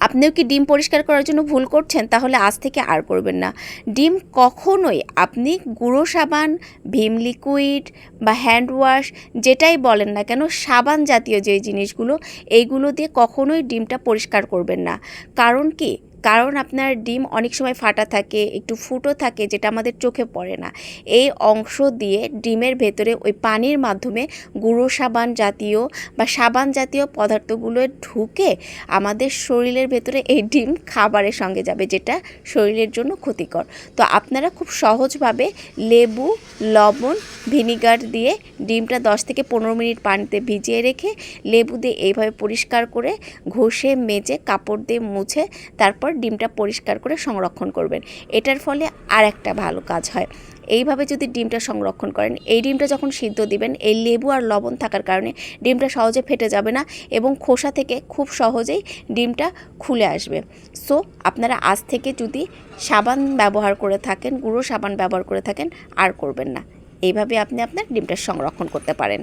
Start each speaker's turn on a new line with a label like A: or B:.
A: আপনিও কি ডিম পরিষ্কার করার জন্য ভুল করছেন? তাহলে আজ থেকে আর করবেন না। ডিম কখনোই আপনি গুঁড়ো সাবান, ভীম লিকুইড বা হ্যান্ড ওয়াশ যেটাই বলেন না কেন, সাবান জাতীয় যে জিনিসগুলো, এইগুলো দিয়ে কখনোই ডিমটা পরিষ্কার করবেন না। কারণ কি? কারণ আপনার ডিম অনেক সময় ফাটা থাকে, একটু ফুটো থাকে যেটা আমাদের চোখে পড়ে না। এই অংশ দিয়ে ডিমের ভেতরে ওই পানির মাধ্যমে গুঁড়ো সাবান জাতীয় বা সাবান জাতীয় পদার্থগুলো ঢুকে আমাদের শরীরের ভেতরে এই ডিম খাবারের সঙ্গে যাবে, যেটা শরীরের জন্য ক্ষতিকর। তো আপনারা খুব সহজভাবে লেবু, লবণ ভিনিগার দিয়ে ডিমটা দশ থেকে পনেরো মিনিট পানিতে ভিজিয়ে রেখে লেবু দিয়ে এইভাবে পরিষ্কার করে ঘষে, মেজে, কাপড় দিয়ে মুছে তারপর ডিমটা পরিষ্কার করে সংরক্ষণ করবেন। এটার ফলে আর একটা ভালো কাজ হয়। এইভাবে যদি ডিমটা সংরক্ষণ করেন, এই ডিমটা যখন সিদ্ধ দিবেন, এই লেবু আর লবণ থাকার কারণে ডিমটা সহজে ফেটে যাবে না এবং খোসা থেকে খুব সহজেই ডিমটা খুলে আসবে। সো, আপনারা আজ থেকে যদি সাবান ব্যবহার করে থাকেন, গুঁড়ো সাবান ব্যবহার করে থাকেন, আর করবেন না। এইভাবে আপনি আপনার ডিমটা সংরক্ষণ করতে পারেন।